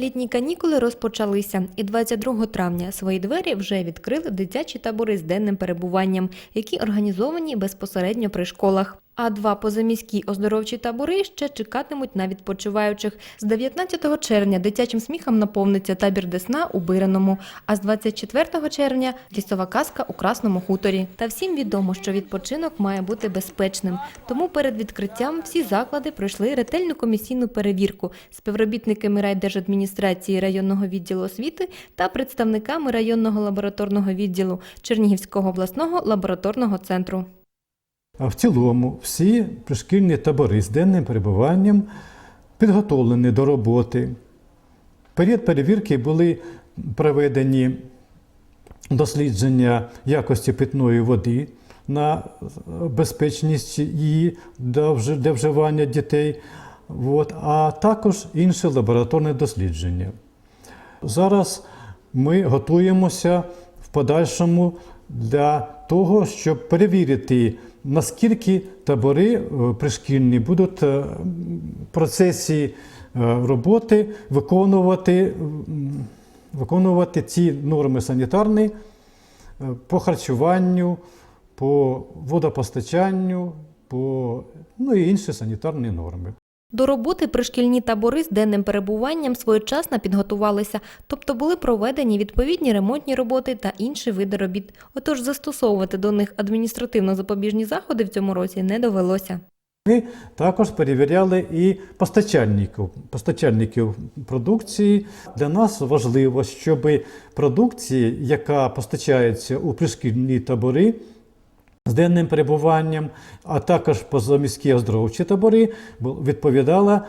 Літні канікули розпочалися, і 22 травня свої двері вже відкрили дитячі табори з денним перебуванням, які організовані безпосередньо при школах. А два позаміські оздоровчі табори ще чекатимуть на відпочиваючих. З 19 червня дитячим сміхом наповниться табір Десна у Бириному, а з 24 червня лісова казка у Красному хуторі. Та всім відомо, що відпочинок має бути безпечним. Тому перед відкриттям всі заклади пройшли ретельну комісійну перевірку співробітниками райдержадміністрації районного відділу освіти та представниками районного лабораторного відділу Чернігівського обласного лабораторного центру. В цілому всі пришкільні табори з денним перебуванням підготовлені до роботи. Період перевірки були проведені дослідження якості питної води на безпечність її для вживання дітей, а також інші лабораторні дослідження. Зараз ми готуємося в подальшому для того, щоб перевірити, наскільки табори е, пришкільні будуть е, в процесі е, роботи виконувати, виконувати ці норми санітарні е, по харчуванню, по водопостачанню, по ну і інші санітарні норми. До роботи пришкільні табори з денним перебуванням своєчасно підготувалися, тобто були проведені відповідні ремонтні роботи та інші види робіт. Отож застосовувати до них адміністративно-запобіжні заходи в цьому році не довелося. Ми також перевіряли і постачальників, постачальників продукції. Для нас важливо, щоб продукція, яка постачається у пришкільні табори з денним перебуванням, а також позаміські оздоровчі табори, відповідала е,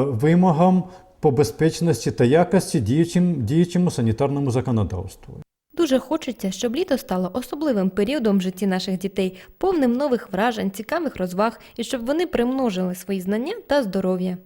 вимогам по безпечності та якості діючим, діючому санітарному законодавству. Дуже хочеться, щоб літо стало особливим періодом в житті наших дітей, повним нових вражень, цікавих розваг і щоб вони примножили свої знання та здоров'я.